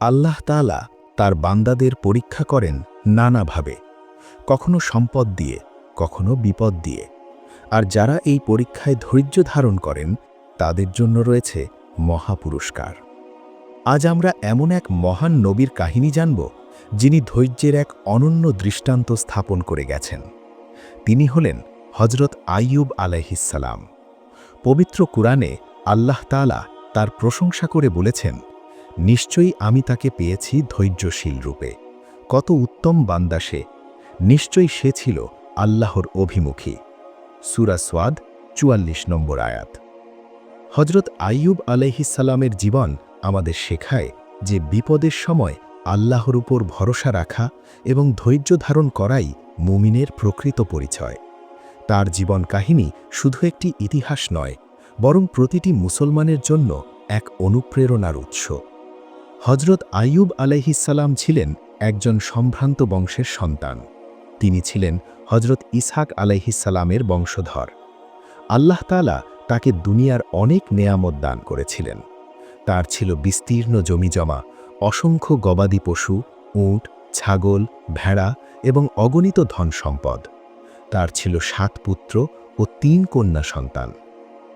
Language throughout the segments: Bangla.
আল্লাহ তাআলা তার বান্দাদের পরীক্ষা করেন নানাভাবে, কখনো সম্পদ দিয়ে, কখনো বিপদ দিয়ে। আর যারা এই পরীক্ষায় ধৈর্য ধারণ করেন, তাদের জন্য রয়েছে মহাপুরস্কার। আজ আমরা এমন এক মহান নবীর কাহিনী জানব, যিনি ধৈর্যের এক অনন্য দৃষ্টান্ত স্থাপন করে গেছেন। তিনি হলেন হজরত আইয়ুব আলাইহিসালাম পবিত্র কুরআনে আল্লাহ তাআলা তার প্রশংসা করে বলেছেন নিশ্চয়ই আমি তাকে পেয়েছি ধৈর্যশীল রূপে। কত উত্তম বান্দা সে। নিশ্চয়ই সে ছিল আল্লাহর অভিমুখী। সুরা সোয়াদ চুয়াল্লিশ নম্বর আয়াত। হজরত আইয়ুব আলাইহিসাল্লামের জীবন আমাদের শেখায় যে বিপদের সময় আল্লাহর উপর ভরসা রাখা এবং ধৈর্য ধারণ করাই মুমিনের প্রকৃত পরিচয়। তার জীবন কাহিনী শুধু একটি ইতিহাস নয়, বরং প্রতিটি মুসলমানের জন্য এক অনুপ্রেরণার উৎস। হজরত আইয়ুব আলাইহিসাল্লাম ছিলেন একজন সম্ভ্রান্ত বংশের সন্তান। তিনি ছিলেন হজরত ইসহাক আলাইহিসাল্লামের বংশধর। আল্লাহ তালা তাকে দুনিয়ার অনেক নেয়ামত দান করেছিলেন। তার ছিল বিস্তীর্ণ জমিজমা, অসংখ্য গবাদি পশু, উট, ছাগল, ভেড়া এবং অগণিত ধন সম্পদ। তার ছিল সাত পুত্র ও তিন কন্যা সন্তান।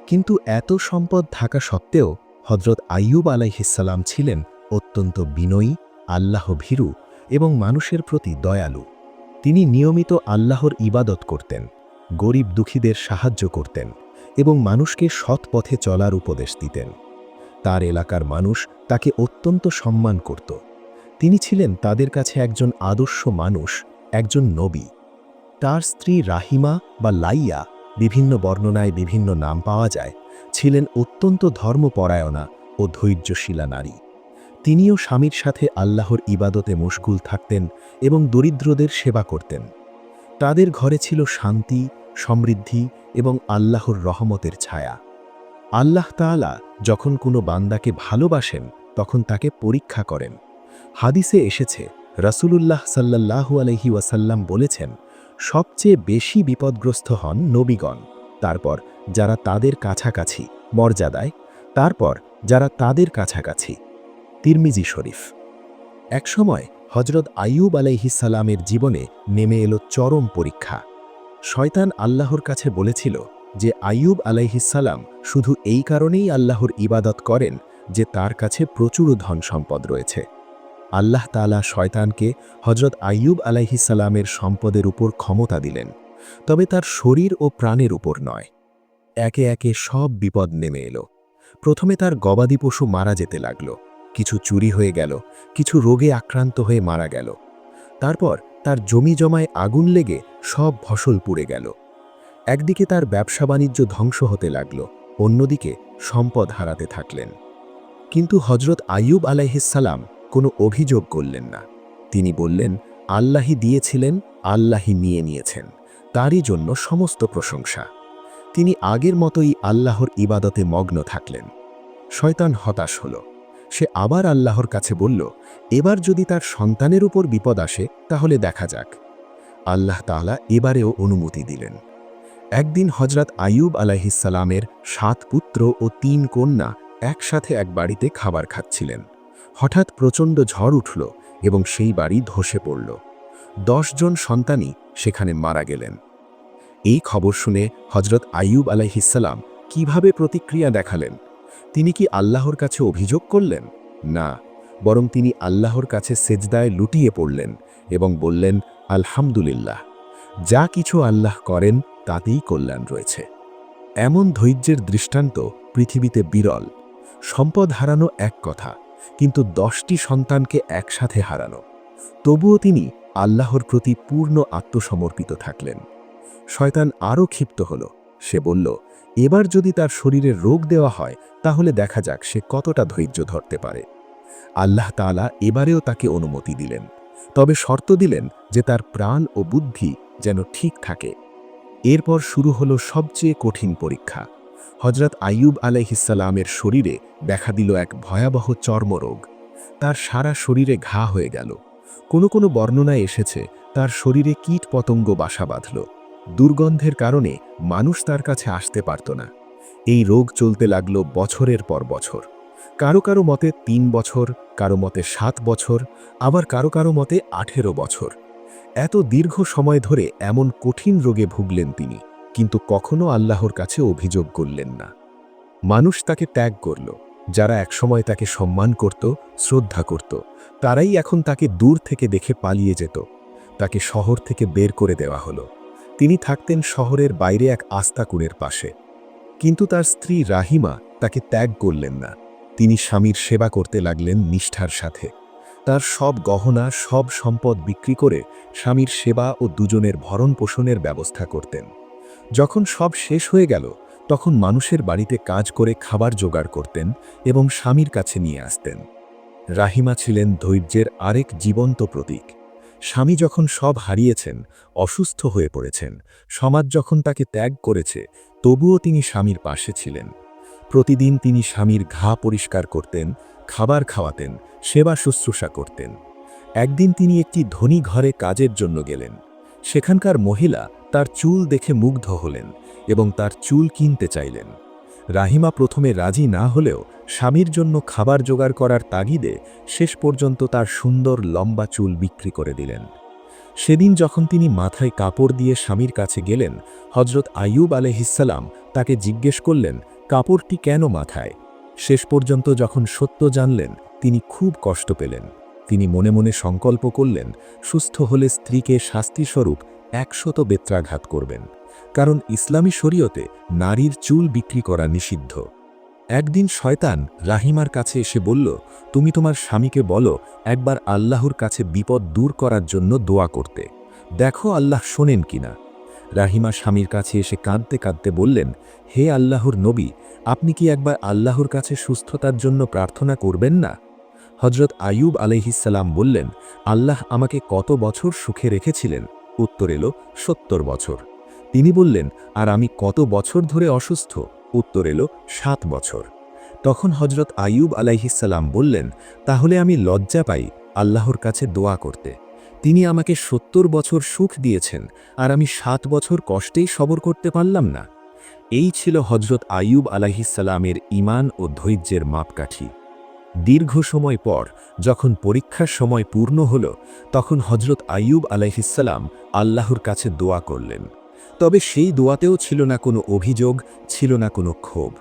কিন্তু এত সম্পদ থাকা সত্ত্বেও হজরত আইয়ুব আলাইহিসাল্লাম ছিলেন অত্যন্ত বিনয়ী আল্লাহ ভীরু এবং মানুষের প্রতি দয়ালু। তিনি নিয়মিত আল্লাহর ইবাদত করতেন, গরিব দুঃখীদের সাহায্য করতেন এবং মানুষকে সৎ পথে চলার উপদেশ দিতেন। তার এলাকার মানুষ তাকে অত্যন্ত সম্মান করত। তিনি ছিলেন তাদের কাছে একজন আদর্শ মানুষ, একজন নবী। তার স্ত্রী রাহিমা বা লাইয়া বিভিন্ন বর্ণনায় বিভিন্ন নাম পাওয়া যায়, ছিলেন অত্যন্ত ধর্মপরায়ণা ও ধৈর্যশীলা নারী। তিনিও স্বামীর সাথে আল্লাহর ইবাদতে মশগুল থাকতেন এবং দরিদ্রদের সেবা করতেন। তাদের ঘরে ছিল শান্তি, সমৃদ্ধি এবং আল্লাহর রহমতের ছায়া। আল্লাহ তাআলা যখন কোনো বান্দাকে ভালোবাসেন, তখন তাকে পরীক্ষা করেন। হাদিসে এসেছে, রাসূলুল্লাহ সাল্লাল্লাহু আলহি ওয়াসাল্লাম বলেছেন, সবচেয়ে বেশি বিপদগ্রস্ত হন নবীগণ। তারপর যারা তাদের কাছাকাছি, মর্যাদায়। তারপর যারা তাদের কাছাকাছি। তিরমিজি শরীফ। একসময় হজরত আইয়ুব আলাইহিসালামের জীবনে নেমে এলো চরম পরীক্ষা। শয়তান আল্লাহর কাছে বলেছিল যে, আইয়ুব আলাইহিসাল্লাম শুধু এই কারণেই আল্লাহর ইবাদত করেন যে, তার কাছে প্রচুর ধন সম্পদ রয়েছে। আল্লাহ তালা শয়তানকে হজরত আইয়ুব আলাইহিসাল্লামের সম্পদের উপর ক্ষমতা দিলেন, তবে তার শরীর ও প্রাণের উপর নয়। একে একে সব বিপদ নেমে এলো। প্রথমে তার গবাদি পশু মারা যেতে লাগল। কিছু চুরি হয়ে গেল, কিছু রোগে আক্রান্ত হয়ে মারা গেল। তারপর তার জমি জমায় আগুন লেগে সব ফসল পুড়ে গেল। একদিকে তার ব্যবসা বাণিজ্য ধ্বংস হতে লাগল, অন্যদিকে সম্পদ হারাতে থাকলেন। কিন্তু হজরত আইয়ুব আলাইহিসাল্লাম কোনো অভিযোগ করলেন না। তিনি বললেন আল্লাহি দিয়েছিলেন আল্লাহি নিয়ে নিয়েছেন, তারই জন্য সমস্ত প্রশংসা। তিনি আগের মতোই আল্লাহর ইবাদতে মগ্ন থাকলেন। শয়তান হতাশ হল। সে আবার আল্লাহর কাছে বলল, এবার যদি তার সন্তানের উপর বিপদ আসে, তাহলে দেখা যাক। আল্লাহ তাআলা এবারেও অনুমতি দিলেন। একদিন হজরত আইয়ুব আলাহিসাল্লামের সাত পুত্র ও তিন কন্যা একসাথে এক বাড়িতে খাবার খাচ্ছিলেন। হঠাৎ প্রচণ্ড ঝড় উঠল এবং সেই বাড়ি ধসে পড়ল। জন সন্তানই সেখানে মারা গেলেন। এই খবর শুনে হজরত আইয়ুব আলাইহিসাল্লাম কীভাবে প্রতিক্রিয়া দেখালেন? তিনি কি আল্লাহর কাছে অভিযোগ করলেন? না, বরং তিনি আল্লাহর কাছে সেজদায় লুটিয়ে পড়লেন এবং বললেন, আলহামদুলিল্লাহ, যা কিছু আল্লাহ করেন তাতেই কল্যাণ রয়েছে। এমন ধৈর্যের দৃষ্টান্ত পৃথিবীতে বিরল। সম্পদ হারানো এক কথা, কিন্তু দশটি সন্তানকে একসাথে হারানো। তবুও তিনি আল্লাহর প্রতি পূর্ণ আত্মসমর্পিত থাকলেন। শয়তান আরও ক্ষিপ্ত হল। সে বলল এবার যদি তার শরীরে রোগ দেওয়া হয়, তাহলে দেখা যাক সে কতটা ধৈর্য ধরতে পারে। আল্লাহ তালা এবারেও তাকে অনুমতি দিলেন। তবে শর্ত দিলেন যে তার প্রাণ ও বুদ্ধি যেন ঠিক থাকে। এরপর শুরু হলো সবচেয়ে কঠিন পরীক্ষা। হজরত আইয়ুব আলাইহিসাল্লামের শরীরে দেখা দিল এক ভয়াবহ চর্মরোগ। তার সারা শরীরে ঘা হয়ে গেল। কোনো কোনো বর্ণনায় এসেছে তার শরীরে কীট পতঙ্গ বাসা বাঁধল। দুর্গন্ধের কারণে মানুষ তার কাছে আসতে পারত না। এই রোগ চলতে লাগল বছরের পর বছর। কারও কারও মতে তিন বছর, কারও মতে সাত বছর, আবার কারও কারও মতে আঠেরো বছর। এত দীর্ঘ সময় ধরে এমন কঠিন রোগে ভুগলেন তিনি, কিন্তু কখনো আল্লাহর কাছে অভিযোগ করলেন না। মানুষ তাকে ত্যাগ করল, যারা একসময় তাকে সম্মান করত, শ্রদ্ধা করত, তারাই এখন তাকে দূর থেকে দেখে পালিয়ে যেত, তাকে শহর থেকে বের করে দেওয়া হলো। তিনি থাকতেন শহরের বাইরে এক আস্তাকুড়ের পাশে। কিন্তু তার স্ত্রী রাহিমা তাকে ত্যাগ করলেন না। তিনি স্বামীর সেবা করতে লাগলেন নিষ্ঠার সাথে। তার সব গহনা, সব সম্পদ বিক্রি করে স্বামীর সেবা ও দুজনের ভরণ পোষণের ব্যবস্থা করতেন। যখন সব শেষ হয়ে গেল, তখন মানুষের বাড়িতে কাজ করে খাবার জোগাড় করতেন এবং স্বামীর কাছে নিয়ে আসতেন। রাহিমা ছিলেন ধৈর্যের আরেক জীবন্ত প্রতীক। স্বামী যখন সব হারিয়েছেন, অসুস্থ হয়ে পড়েছেন, সমাজ যখন তাকে ত্যাগ করেছে, তবুও তিনি স্বামীর পাশে ছিলেন। প্রতিদিন তিনি স্বামীর ঘা পরিষ্কার করতেন, খাবার খাওয়াতেন, সেবা শুশ্রূষা করতেন। একদিন তিনি একটি ধনী ঘরে কাজের জন্য গেলেন। সেখানকার মহিলা তার চুল দেখে মুগ্ধ হলেন এবং তার চুল কিনতে চাইলেন। রাহিমা প্রথমে রাজি না হলেও স্বামীর জন্য খাবার জোগাড় করার তাগিদে শেষ পর্যন্ত তার সুন্দর লম্বা চুল বিক্রি করে দিলেন। সেদিন যখন তিনি মাথায় কাপড় দিয়ে স্বামীর কাছে গেলেন হজরত আইয়ুব আলহিসাল্লাম তাকে জিজ্ঞেস করলেন, কাপড়টি কেন মাথায়? শেষ পর্যন্ত যখন সত্য জানলেন, তিনি খুব কষ্ট পেলেন। তিনি মনে মনে সংকল্প করলেন, সুস্থ হলে স্ত্রীকে শাস্তিস্বরূপ একশত বেত্রাঘাত করবেন। কারণ ইসলামী শরীয়তে নারীর চুল বিক্রি করা নিষিদ্ধ। একদিন শয়তান রাহিমার কাছে এসে বলল, তুমি তোমার স্বামীকে বলো, একবার আল্লাহর কাছে বিপদ দূর করার জন্য দোয়া করতে। দেখো আল্লাহ শোনেন কিনা। রাহিমা স্বামীর কাছে এসে কাঁদতে কাঁদতে বললেন, হে আল্লাহর নবী, আপনি কি একবার আল্লাহর কাছে সুস্থতার জন্য প্রার্থনা করবেন না? হজরত আয়ুব আলহিসাল্লাম বললেন, আল্লাহ আমাকে কত বছর সুখে রেখেছিলেন? উত্তর এলো, সত্তর বছর। তিনি বললেন, আর আমি কত বছর ধরে অসুস্থ? উত্তর এলো, সাত বছর। তখন হজরত আয়ুব আলাইহিসাল্লাম বললেন, তাহলে আমি লজ্জা পাই আল্লাহর কাছে দোয়া করতে। তিনি আমাকে সত্তর বছর সুখ দিয়েছেন, আর আমি সাত বছর কষ্টেই সবর করতে পারলাম না। এই ছিল হজরত আয়ুব আলাহিসাল্লামের ইমান ও ধৈর্যের মাপকাঠি। দীর্ঘ সময় পর, যখন পরীক্ষার সময় পূর্ণ হল, তখন হজরত আয়ুব আলাইহিসাল্লাম আল্লাহর কাছে দোয়া করলেন। তবে সেই দোয়াতেও ছিল না কোনো অভিযোগ, ছিল না কোনো ক্ষোভ।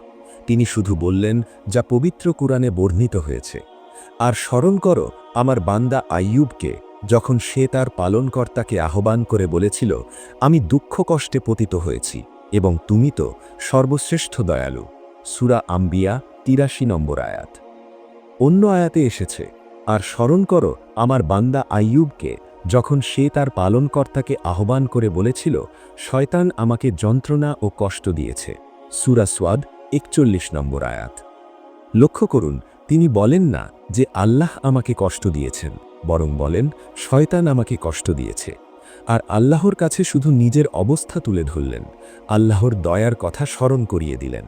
তিনি শুধু বললেন, যা পবিত্র কুরআনে বর্ণিত হয়েছে। আর স্মরণ করো, আমার বান্দা আইয়ুবকে, যখন সে তার পালনকর্তাকে আহ্বান করে বলেছিল, আমি দুঃখ কষ্টে পতিত হয়েছি, এবং তুমি তো সর্বশ্রেষ্ঠ দয়ালু। সুরা আম্বিয়া, তিরাশি নম্বর আয়াত। অন্য আয়াতে এসেছে, আর স্মরণ করো, আমার বান্দা আইয়ুবকে যখন সে তার পালনকর্তাকে আহ্বান করে বলেছিল, শয়তান আমাকে যন্ত্রণা ও কষ্ট দিয়েছে। সুরা সোয়াদ একচল্লিশ নম্বর আয়াত। লক্ষ্য করুন, তিনি বলেন না যে আল্লাহ আমাকে কষ্ট দিয়েছেন, বরং বলেন, শয়তান আমাকে কষ্ট দিয়েছে। আর আল্লাহর কাছে শুধু নিজের অবস্থা তুলে ধরলেন, আল্লাহর দয়ার কথা স্মরণ করিয়ে দিলেন।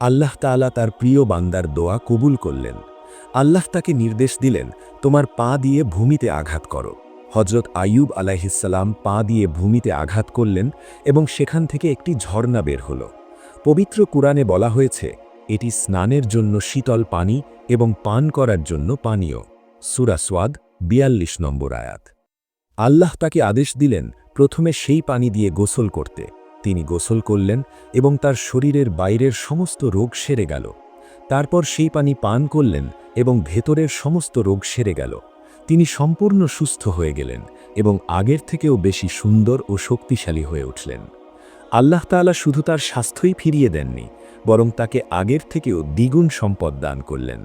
আল্লাহ তাআলা তার প্রিয় বান্দার দোয়া কবুল করলেন। আল্লাহ তাকে নির্দেশ দিলেন, তোমার পা দিয়ে ভূমিতে আঘাত করো। হজরত আয়ুব আলাইহিসাল্লাম পা দিয়ে ভূমিতে আঘাত করলেন এবং সেখান থেকে একটি ঝর্ণা বের হল। পবিত্র কুরআনে বলা হয়েছে, এটি স্নানের জন্য শীতল পানি এবং পান করার জন্য পানীয়। সুরা সোয়াদ বিয়াল্লিশ নম্বর আয়াত। আল্লাহ তাকে আদেশ দিলেন, প্রথমে সেই পানি দিয়ে গোসল করতে। তিনি গোসল করলেন এবং তার শরীরের বাইরের সমস্ত রোগ সেরে গেল। তারপর সেই পানি পান করলেন এবং ভেতরের সমস্ত রোগ সেরে গেল। তিনি সম্পূর্ণ সুস্থ হয়ে গেলেন এবং আগের থেকেও বেশি সুন্দর ও শক্তিশালী হয়ে উঠলেন। আল্লাহ তাআলা শুধু তার স্বাস্থ্যই ফিরিয়ে দেননি, বরং তাকে আগের থেকেও দ্বিগুণ সম্পদ দান করলেন।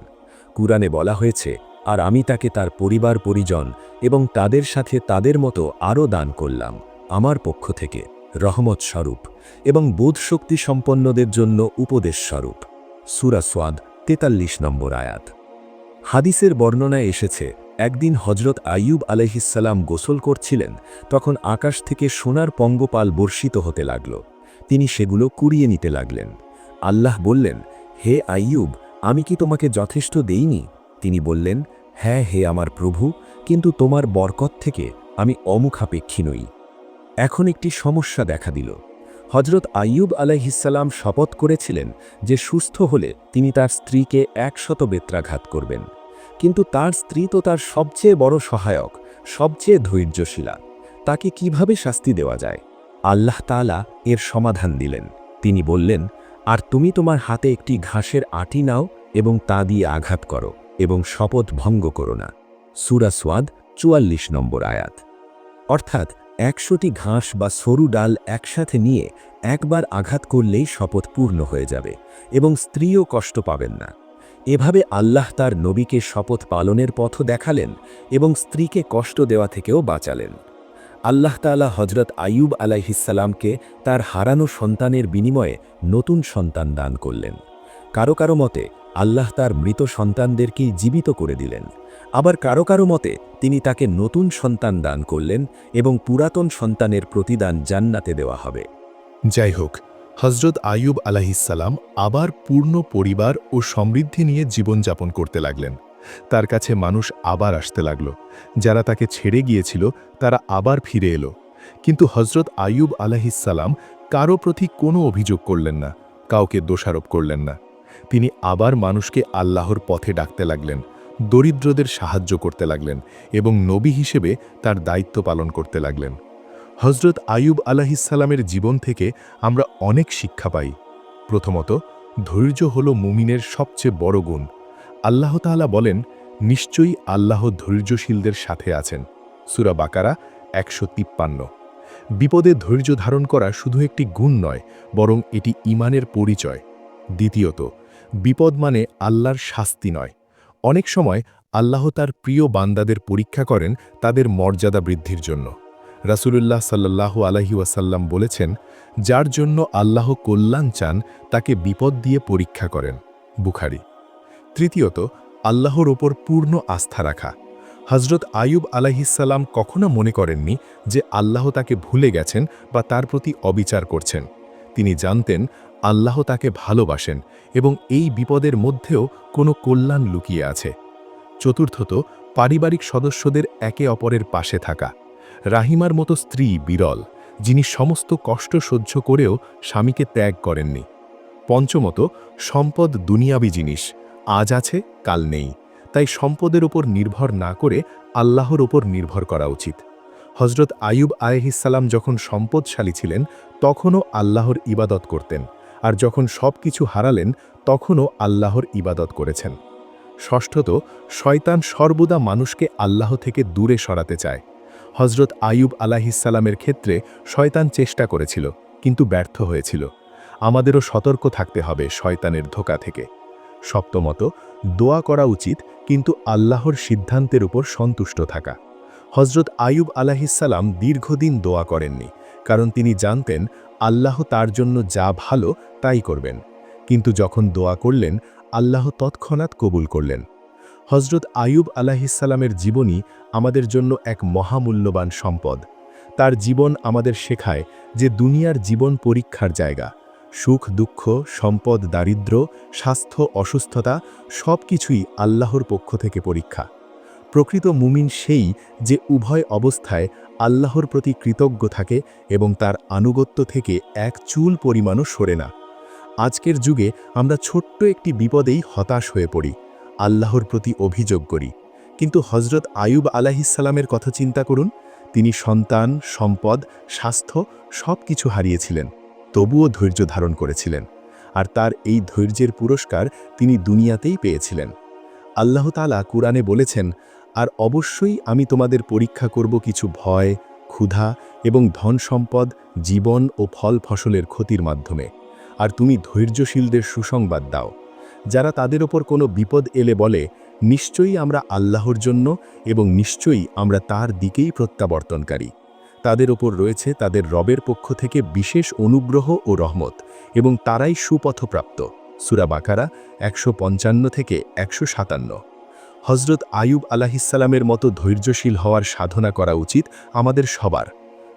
কুরআনে বলা হয়েছে, আর আমি তাকে তার পরিবার, পরিজন এবং তাদের সাথে তাদের মতো আরও দান করলাম, আমার পক্ষ থেকে, রহমত স্বরূপ এবং বোধ শক্তি সম্পন্নদের জন্য উপদেশ স্বরূপ। সুরা তেতাল্লিশ নম্বর আয়াত। হাদিসের বর্ণনায় এসেছে একদিন হজরত আইয়ুব আলহিসাল্লাম গোসল করছিলেন, তখন আকাশ থেকে সোনার পঙ্গপাল বর্ষিত হতে লাগল। তিনি সেগুলো কুড়িয়ে নিতে লাগলেন। আল্লাহ বললেন, হে আইয়ুব, আমি কি তোমাকে যথেষ্ট দেইনি? তিনি বললেন হ্যাঁ হে আমার প্রভু, কিন্তু তোমার বরকত থেকে আমি অমুখাপেক্ষী নই। এখন একটি সমস্যা দেখা দিল। হজরত আইয়ুব আলাইহিসাল্লাম শপথ করেছিলেন যে সুস্থ হলে তিনি তার স্ত্রীকে একশত বেত্রাঘাত করবেন। কিন্তু তার স্ত্রী তো তার সবচেয়ে বড় সহায়ক, সবচেয়ে ধৈর্যশীলা। তাকে কীভাবে শাস্তি দেওয়া যায়? আল্লাহ তাআলা এর সমাধান দিলেন। তিনি বললেন, আর তুমি তোমার হাতে একটি ঘাসের আটি নাও এবং তা দিয়ে আঘাত করো এবং শপথ ভঙ্গ করো না। সুরা সোয়াদ, চুয়াল্লিশ নম্বর আয়াত। অর্থাৎ একশোটি ঘাস বা সরু ডাল একসাথে নিয়ে একবার আঘাত করলেই শপথ পূর্ণ হয়ে যাবে এবং স্ত্রীও কষ্ট পাবেন না। এভাবে আল্লাহ তার নবীকে শপথ পালনের পথ দেখালেন এবং স্ত্রীকে কষ্ট দেওয়া থেকেও বাঁচালেন। আল্লাহ তাআলা হজরত আইয়ুব আলাইহিসাল্লামকে তার হারানো সন্তানের বিনিময়ে নতুন সন্তান দান করলেন। কারও কারও মতে, আল্লাহ তার মৃত সন্তানদেরকেই জীবিত করে দিলেন। আবার কারও কারও মতে, তিনি তাকে নতুন সন্তান দান করলেন এবং পুরাতন সন্তানের প্রতিদান জান্নাতে দেওয়া হবে। যাই হোক হজরত আয়ুব আলাহিসাল্লাম আবার পূর্ণ পরিবার ও সমৃদ্ধি নিয়ে জীবনযাপন করতে লাগলেন। তার কাছে মানুষ আবার আসতে লাগল। যারা তাকে ছেড়ে গিয়েছিল, তারা আবার ফিরে এলো। কিন্তু হজরত আয়ুব আলাহিসাল্লাম কারও প্রতি কোনো অভিযোগ করলেন না, কাউকে দোষারোপ করলেন না। তিনি আবার মানুষকে আল্লাহর পথে ডাকতে লাগলেন, দরিদ্রদের সাহায্য করতে লাগলেন এবং নবী হিসেবে তার দায়িত্ব পালন করতে লাগলেন। হজরত আয়ুব আলাহিসাল্লামের জীবন থেকে আমরা অনেক শিক্ষা পাই। প্রথমত, ধৈর্য হল মুমিনের সবচেয়ে বড় গুণ। আল্লাহ তাআলা বলেন, নিশ্চয়ই আল্লাহ ধৈর্যশীলদের সাথে আছেন। সুরা বাকারা একশো তিপ্পান্ন। বিপদে ধৈর্য ধারণ করা শুধু একটি গুণ নয়, বরং এটি ইমানের পরিচয়। দ্বিতীয়ত, বিপদ মানে আল্লাহর শাস্তি নয়। অনেক সময় আল্লাহ তার প্রিয় বান্দাদের পরীক্ষা করেন তাদের মর্যাদা বৃদ্ধির জন্য। রাসূলুল্লাহ সাল্লাল্লাহু আলাইহি ওয়াসাল্লাম বলেছেন, যার জন্য আল্লাহ কল্যাণ চান, তাকে বিপদ দিয়ে পরীক্ষা করেন। বুখারি। তৃতীয়ত, আল্লাহর ওপর পূর্ণ আস্থা রাখা। হজরত আয়ুব আলাইহিসাল্লাম কখনো মনে করেননি যে আল্লাহ তাকে ভুলে গেছেন বা তার প্রতি অবিচার করছেন। তিনি জানতেন, আল্লাহ তাকে ভালোবাসেন এবং এই বিপদের মধ্যেও কোনো কল্যাণ লুকিয়ে আছে। চতুর্থত, পারিবারিক সদস্যদের একে অপরের পাশে থাকা। রাহিমার মতো স্ত্রী বিরল, যিনি সমস্ত কষ্ট সহ্য করেও স্বামীকে ত্যাগ করেননি। পঞ্চমত, সম্পদ দুনিয়াবি জিনিস, আজ আছে, কাল নেই। তাই সম্পদের ওপর নির্ভর না করে আল্লাহর ওপর নির্ভর করা উচিত। হজরত আয়ুব আলহিসাল্লাম যখন সম্পদশালী ছিলেন, তখনও আল্লাহর ইবাদত করতেন, আর যখন সব কিছু হারালেন, তখনও আল্লাহর ইবাদত করেছেন। ষষ্ঠত, শয়তান সর্বদা মানুষকে আল্লাহ থেকে দূরে সরাতে চায়। হজরত আয়ুব আলাহিসাল্লামের ক্ষেত্রে শয়তান চেষ্টা করেছিল, কিন্তু ব্যর্থ হয়েছিল। আমাদেরও সতর্ক থাকতে হবে শয়তানের ধোকা থেকে। সপ্তমত, দোয়া করা উচিত, কিন্তু আল্লাহর সিদ্ধান্তের উপর সন্তুষ্ট থাকা। হজরত আয়ুব আলাহিসাল্লাম দীর্ঘদিন দোয়া করেননি, কারণ তিনি জানতেন আল্লাহ তার জন্য যা ভালো তাই করবেন। কিন্তু যখন দোয়া করলেন, আল্লাহ তৎক্ষণাৎ কবুল করলেন। হজরত আয়ুব আলাহিসাল্লামের জীবনী আমাদের জন্য এক মহামূল্যবান সম্পদ। তার জীবন আমাদের শেখায় যে দুনিয়ার জীবন পরীক্ষার জায়গা। সুখ, দুঃখ, সম্পদ, দারিদ্র, স্বাস্থ্য, অসুস্থতা সব কিছুই আল্লাহর পক্ষ থেকে পরীক্ষা। প্রকৃত মুমিন সেই যে উভয় অবস্থায় আল্লাহর প্রতি কৃতজ্ঞ থাকে এবং তার আনুগত্য থেকে এক চুল পরিমাণও সরে না। আজকের যুগে আমরা ছোট্ট একটি বিপদেই হতাশ হয়ে পড়ি। আল্লাহর প্রতি অভিযোগ করি। কিন্তু হজরত আয়ুব আলাহিসাল্লামের কথা চিন্তা করুন, তিনি সন্তান, সম্পদ, স্বাস্থ্য সব কিছু হারিয়েছিলেন, তবুও ধৈর্য ধারণ করেছিলেন, আর তার এই ধৈর্যের পুরস্কার তিনি দুনিয়াতেই পেয়েছিলেন। আল্লাহ তালা কুরআনে বলেছেন, আর অবশ্যই আমি তোমাদের পরীক্ষা করব কিছু ভয়, ক্ষুধা এবং ধন সম্পদ, জীবন ও ফল ফসলের ক্ষতির মাধ্যমে। আর তুমি ধৈর্যশীলদের সুসংবাদ দাও। যারা তাদের ওপর কোনো বিপদ এলে বলে, নিশ্চয়ই আমরা আল্লাহর জন্য এবং নিশ্চয়ই আমরা তার দিকেই প্রত্যাবর্তনকারী। তাদের ওপর রয়েছে তাদের রবের পক্ষ থেকে বিশেষ অনুগ্রহ ও রহমত এবং তারাই সুপথপ্রাপ্ত। সুরা বাকারা একশো পঞ্চান্ন থেকে একশো সাতান্ন। হজরত আয়ুব আলাহিসাল্লামের মতো ধৈর্যশীল হওয়ার সাধনা করা উচিত আমাদের সবার।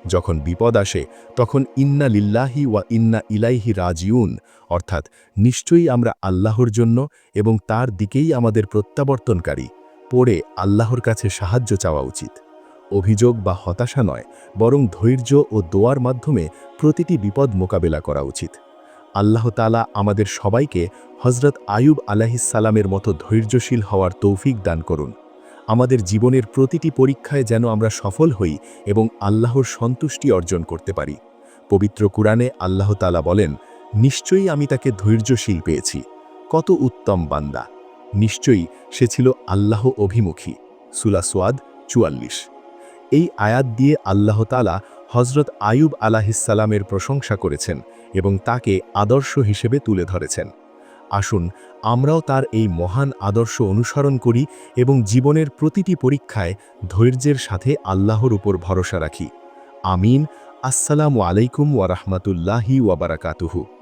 যখন বিপদ আসে, তখন ইন্না লিল্লাহি ওয়া ইন্না ইলাইহি রাজিউন, অর্থাৎ নিশ্চয়ই আমরা আল্লাহর জন্য এবং তার দিকেই আমাদের প্রত্যাবর্তনকারী, পড়ে আল্লাহর কাছে সাহায্য চাওয়া উচিত। অভিযোগ বা হতাশা নয়, বরং ধৈর্য ও দোয়ার মাধ্যমে প্রতিটি বিপদ মোকাবেলা করা উচিত। আল্লাহ তালা আমাদের সবাইকে হজরত আয়ুব আলাহিসাল্লামের মতো ধৈর্যশীল হওয়ার তৌফিক দান করুন। আমাদের জীবনের প্রতিটি পরীক্ষায় যেন আমরা সফল হই এবং আল্লাহর সন্তুষ্টি অর্জন করতে পারি। পবিত্র কুরআনে আল্লাহ তালা বলেন, নিশ্চয়ই আমি তাকে ধৈর্যশীল পেয়েছি। কত উত্তম বান্দা। নিশ্চয়ই সে ছিল আল্লাহ অভিমুখী। সুলা সোয়াদ চুয়াল্লিশ। এই আয়াত দিয়ে আল্লাহ তালা হজরত আয়ুব আলাহিসাল্লামের প্রশংসা করেছেন এবং তাকে আদর্শ হিসেবে তুলে ধরেছেন। আসুন, আমরাও তার এই মহান আদর্শ অনুসরণ করি এবং জীবনের প্রতিটি পরীক্ষায় ধৈর্যের সাথে আল্লাহর উপর ভরসা রাখি। আমিন। আসসালামু আলাইকুম ওয়ারহমতুল্লাহি ওয়াবারাকাতুহু